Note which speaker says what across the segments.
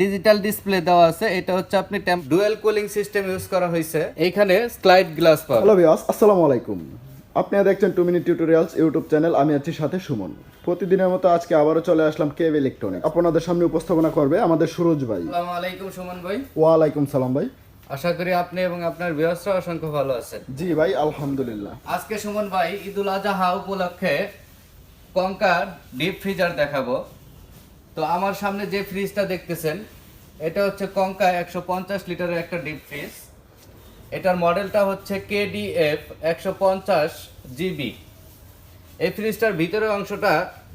Speaker 1: Digital display দেওয়া আছে এটা হচ্ছে আপনি ডুয়েল কুলিং সিস্টেম ইউজ করা হয়েছে। এইখানে স্লাইড গ্লাস পাবেন।
Speaker 2: হ্যালো ভিওস আসসালামু আলাইকুম। আপনি দেখছেন two minute tutorials YouTube channel আমি আছি সাথে সুমন। প্রতিদিনের মতো আজকে আবারও চলে আসলাম কেভ ইলেকট্রনিক আপনাদের সামনে উপস্থাপনা করবে আমাদের সুরজ ভাই।
Speaker 1: আসসালামু আলাইকুম সুমন ভাই।
Speaker 2: ওয়ালাইকুম সালাম ভাই।
Speaker 1: আশা করি আপনি এবং আপনার বিয়সরা অসংখ্য ভালো আছেন।
Speaker 2: জি ভাই আলহামদুলিল্লাহ।
Speaker 1: আজকে সুমন ভাই ঈদুল আজহা উপলক্ষে কঙ্কার ডিপ ফ্রিজার দেখাবো। তো আমার সামনে যে ফ্রিজটা দেখতেছেন, এটা হচ্ছে কঙ্কা একশো পঞ্চাশ লিটারের একটা ডিপ ফ্রিজ এটার মডেলটা হচ্ছে কেডিএফ একশো পঞ্চাশ জিবি এই ফ্রিজটার ভিতরের অংশটা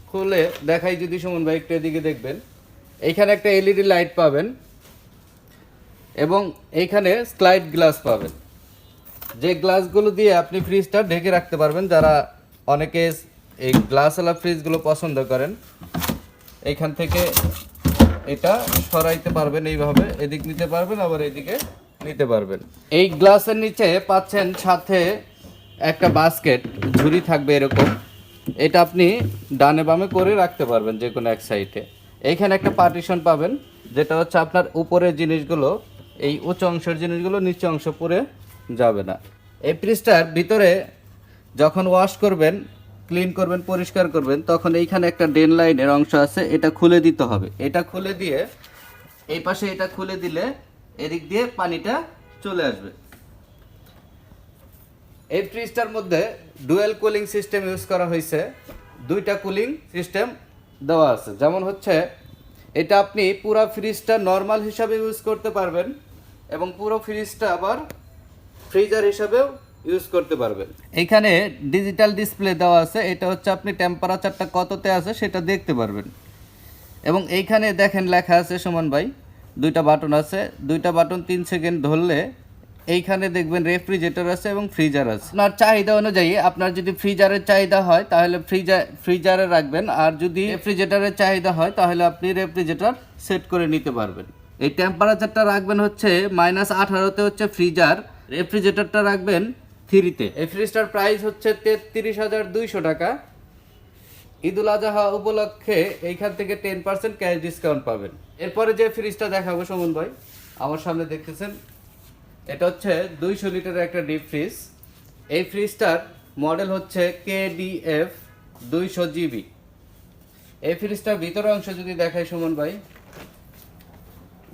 Speaker 1: খুলে দেখাই যদি সুমন ভাই একটু এদিকে দেখবেন। এইখানে একটা এলইডি লাইট পাবেন এবং এইখানে স্লাইড গ্লাস পাবেন। যে গ্লাসগুলো দিয়ে আপনি ফ্রিজটা ঢেকে রাখতে পারবেন, যারা অনেকে এই গ্লাসওয়ালা ফ্রিজগুলো পছন্দ করেন এইখান থেকে এটা সরাইতে পারবেন এইভাবে, এদিক নিতে পারবেন, আবার এদিকে নিতে পারবেন। এই গ্লাসের নিচে পাচ্ছেন সাথে একটা বাস্কেট, ঝুড়ি থাকবে এরকম। এটা আপনি ডানে বামে করে রাখতে পারবেন যে কোনো এক সাইডে। এইখানে একটা পার্টিশন পাবেন, যেটা হচ্ছে আপনার উপরের জিনিসগুলো, এই উঁচু অংশের জিনিসগুলো নিচু অংশ পরে যাবে না। এই ফ্রিজটার ভিতরে যখন ওয়াশ করবেন ক্লিন করবেন, পরিষ্কার করবেন, তখন এইখানে একটা ডেন লাইনের অংশ আছে, এটা খুলে দিতে হবে। এটা খুলে দিয়ে এই পাশে এটা খুলে দিলে এদিক দিয়ে পানিটা চলে আসবে। এই ফ্রিজটার মধ্যে ডুয়েল কুলিং সিস্টেম ইউজ করা হয়েছে। দুইটা কুলিং সিস্টেম দেওয়া আছে। যেমন হচ্ছে, এটা আপনি পুরো ফ্রিজটা নর্মাল হিসাবে ইউজ করতে পারবেন এবং পুরো ফ্রিজটা আবার ফ্রিজার হিসাবেও ইউজ করতে পারবেন। এখানে ডিজিটাল ডিসপ্লে দেওয়া আছে, এটা হচ্ছে আপনি টেম্পারেচারটা কততে আছে সেটা দেখতে পারবেন। এবং এইখানে দেখেন লেখা আছে, সুমন ভাই, দুইটা বাটন আছে, দুইটা বাটন তিন সেকেন্ড ধরলে এইখানে দেখবেন রেফ্রিজারেটর আছে এবং ফ্রিজার আছে। আপনার চাহিদা অনুযায়ী, আপনার যদি ফ্রিজারের চাহিদা হয়, তাহলে ফ্রিজার ফ্রিজারে রাখবেন, আর যদি রেফ্রিজারেটরের চাহিদা হয়, তাহলে আপনি রেফ্রিজারেটর সেট করে নিতে পারবেন। এই টেম্পারেচারটা রাখবেন হচ্ছে মাইনাস আঠারোতে হচ্ছে ফ্রিজার রেফ্রিজারেটরটা রাখবেন থ্রিতে। এই ফ্রিজটার প্রাইস হচ্ছে তেত্রিশ হাজার দুইশো টাকা। ঈদুল আজহা উপলক্ষে এইখান থেকে টেন পার্সেন্ট ক্যাশ ডিসকাউন্ট পাবেন। এরপরে যে ফ্রিজটা দেখাবো, সুমন ভাই, আমার সামনে দেখতেছেন, এটা হচ্ছে দুইশো লিটারের একটা ডিপ ফ্রিজ এই ফ্রিজটার মডেল হচ্ছে কেডিএফ দুইশো জিবি। এই ফ্রিজটার ভিতরের অংশ যদি দেখাই, সুমন ভাই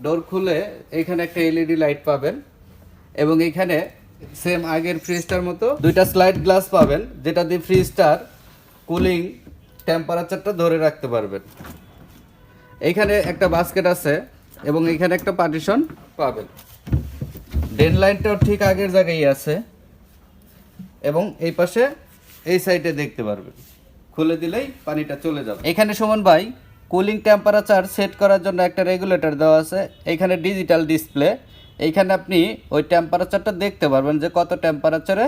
Speaker 1: ডোর খুলে এখানে একটা এলইডি লাইট পাবেন এবং এখানে সেম আগের ফ্রিজটার মতো। দুইটা স্লাইড গ্লাস পাবেন, যেটা দিয়ে ফ্রিজটার কুলিং টেম্পারেচারটা ধরে রাখতে পারবেন। এইখানে একটা বাস্কেট আছে এবং এখানে একটা পার্টিশন পাবেন। ড্রেন লাইনটাও ঠিক আগের জায়গায় আছে এবং এই পাশে এই সাইডে দেখতে পারবেন। খুলে দিলেই পানিটা চলে যাবে। এখানে সুমন ভাই কুলিং টেম্পারেচার সেট করার জন্য একটা রেগুলেটর দেওয়া আছে। এখানে ডিজিটাল ডিসপ্লে এইখানে আপনি ওই টেম্পারেচারটা দেখতে পারবেন যে কত টেম্পারেচারে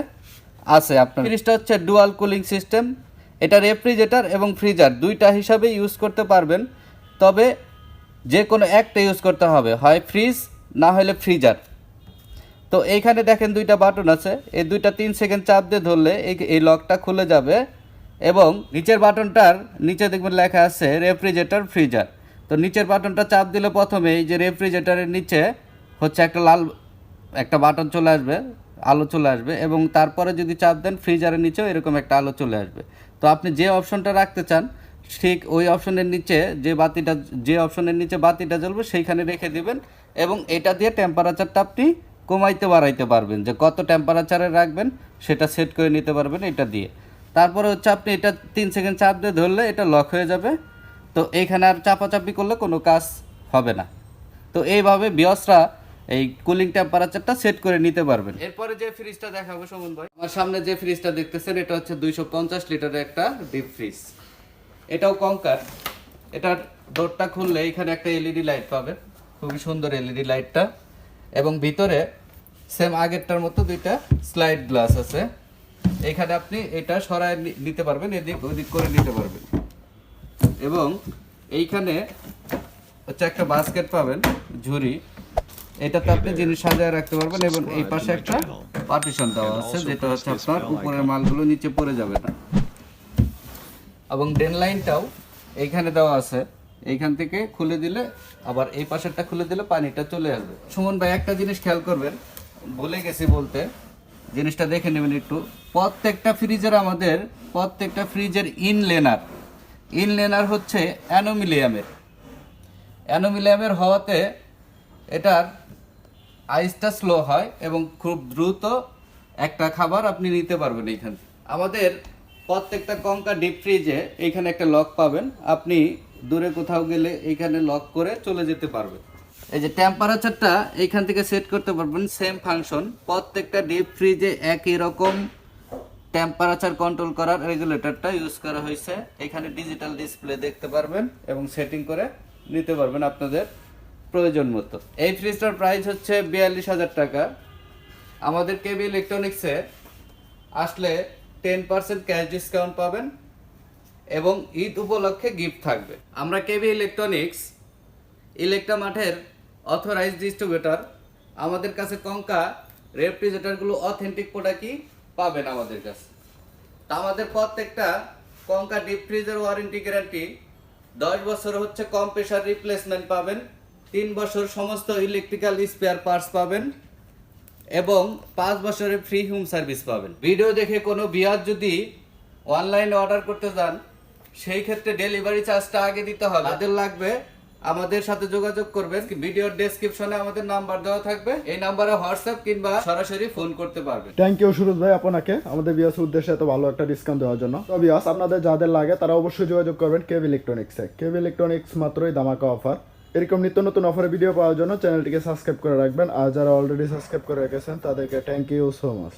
Speaker 1: আছে। আপনার ফ্রিজটা হচ্ছে ডুয়াল কুলিং সিস্টেম এটা রেফ্রিজারেটর এবং ফ্রিজার দুইটা হিসাবে ইউজ করতে পারবেন। তবে যে কোনো একটা ইউজ করতে হবে, হয় ফ্রিজ না হলে ফ্রিজার তো এইখানে দেখেন দুইটা বাটন আছে। এই দুইটা তিন সেকেন্ড চাপ দিয়ে ধরলে এই লকটা খুলে যাবে এবং নিচের বাটনটার নিচে দেখবেন লেখা আছে রেফ্রিজারেটর ফ্রিজার তো নিচের বাটনটা চাপ দিলে প্রথমে এই যে রেফ্রিজারেটরের নিচে হচ্ছে একটা লাল, একটা বাটন চলে আসবে, আলো চলে আসবে এবং তারপরে যদি চাপ দেন ফ্রিজারের নিচেও এরকম একটা আলো চলে আসবে। তো আপনি যে অপশনটা রাখতে চান, ঠিক ওই অপশনের নিচে যে বাতিটা, যে অপশনের নিচে বাতিটা জ্বলবে সেইখানে রেখে দিবেন এবং এটা দিয়ে টেম্পারেচারটা আপনি কমাইতে বাড়াইতে পারবেন। যে কত টেম্পারেচারে রাখবেন সেটা সেট করে নিতে পারবেন এটা দিয়ে। তারপরে হচ্ছে আপনি এটা তিন সেকেন্ড চাপ দিয়ে ধরলে এটা লক হয়ে যাবে। তো এইখানে আর চাপাচাপি করলে কোনো কাজ হবে না। তো এইভাবে বিয়সরা এই কুলিং টেম্পারেচারটা সেট করে নিতে পারবেন। এরপরে যে ফ্রিজটা দেখাবো সুমন ভাই। আমার সামনে যে ফ্রিজটা দেখতেছেন এটা হচ্ছে দুইশো পঞ্চাশ লিটারের একটা ডিপ ফ্রিজ এটাও কঙ্কার এটার ডোরটা খুললে এখানে একটা এলইডি লাইট পাবে খুবই সুন্দর এলইডি লাইটটা এবং ভিতরে সেম আগেরটার মতো দুইটা স্লাইড গ্লাস আছে। এখানে আপনি এটা সরায় নিতে পারবেন এদিক ওদিক করে নিতে পারবেন। এবং এইখানে হচ্ছে একটা বাস্কেট পাবেন ঝুড়ি। এটাতে আপনি জিনিস সাজায় রাখতে পারবেন এবং এই পাশে একটা পার্টিশন দেওয়া আছে যেটা হচ্ছে আপনার উপরের মালগুলো নিচে পড়ে যাবে না এবং ড্রেন লাইনটাও এইখানে দেওয়া আছে। এইখান থেকে খুলে দিলে আবার এই পাশেরটা খুলে দিলে পানিটা চলে আসবে। সুমন ভাই একটা জিনিস খেয়াল করবেন ভুলে গেছি বলতে জিনিসটা দেখে নেবেন একটু। প্রত্যেকটা ফ্রিজের আমাদের প্রত্যেকটা ফ্রিজের ইনলেনার। ইনলেনার হচ্ছে অ্যানোমিলিয়ামের। অ্যানোমিলিয়ামের হওয়াতে এটার আইসটা স্লো হয় এবং খুব দ্রুত একটা খাবার আপনি নিতে পারবেন এইখান আমাদের প্রত্যেকটা কঙ্কা ডিপ ফ্রিজে এইখানে একটা লক পাবেন। আপনি দূরে কোথাও গেলে এইখানে লক করে চলে যেতে পারবেন। এই যে টেম্পারেচারটা এইখান থেকে সেট করতে পারবেন সেম ফাংশন প্রত্যেকটা ডিপ ফ্রিজে একই রকম টেম্পারেচার কন্ট্রোল করার রেগুলেটরটা ইউজ করা হয়েছে। এখানে ডিজিটাল ডিসপ্লে দেখতে পারবেন এবং সেটিং করে নিতে পারবেন আপনাদের প্রয়োজন মতো। এই ফ্রিজটার প্রাইস হচ্ছে বিয়াল্লিশ হাজার টাকা। আমাদের কেবি ইলেকট্রনিক্সে আসলে টেন পার্সেন্ট ক্যাশ ডিসকাউন্ট পাবেন এবং ঈদ উপলক্ষে গিফট থাকবে। আমরা কেবি ইলেকট্রনিক্স, ইলেকট্রা মাঠের অথরাইজ ডিস্ট্রিবিউটর আমাদের কাছে কঙ্কা রেফ্রিজারেটরগুলো অথেন্টিক প্রোডাক্টই পাবেন আমাদের কাছে। তা আমাদের প্রত্যেকটা কঙ্কা ডিপ ফ্রিজের ওয়ারেন্টি গ্যারান্টি দশ বছর হচ্ছে কম প্রেশার রিপ্লেসমেন্ট পাবেন। তিন বছর সমস্ত ইলেকট্রিক্যাল স্পেয়ার পার্টস পাবেন এবং পাঁচ বছরের ফ্রি হোম সার্ভিস পাবেন। ভিডিও দেখে কোনো বিয়ার যদি অনলাইনে অর্ডার করতে যান, সেই ক্ষেত্রে ডেলিভারি চার্জটা আগে দিতে হবে। তাদের লাগবে, আমাদের সাথে যোগাযোগ করবেন। ভিডিওর ডেসক্রিপশনে আমাদের নাম্বার দেওয়া থাকবে। এই নাম্বারে হোয়াটসঅ্যাপ কিংবা সরাসরি ফোন করতে পারবেন।
Speaker 2: থ্যাংক ইউ সুরজ ভাই, আপনাকে। আমাদের বিয়াস উদ্দেশ্যে এত ভালো একটা ডিসকাউন্ট দেওয়ার জন্য। তো বিয়াস আপনাদের যাদের লাগে, তারা অবশ্যই যোগাযোগ করবেন কেভ ইলেকট্রনিক্সে কেভ ইলেকট্রনিক্স মাত্রই দামাকা অফার এরকম নিত্য নতুন অফারের ভিডিও পাওয়ার জন্য চ্যানেলটিকে সাবস্ক্রাইব করে রাখবেন। আর যারা অলরেডি সাবস্ক্রাইব করে রেখেছেন, তাদেরকে থ্যাংক ইউ সো মাচ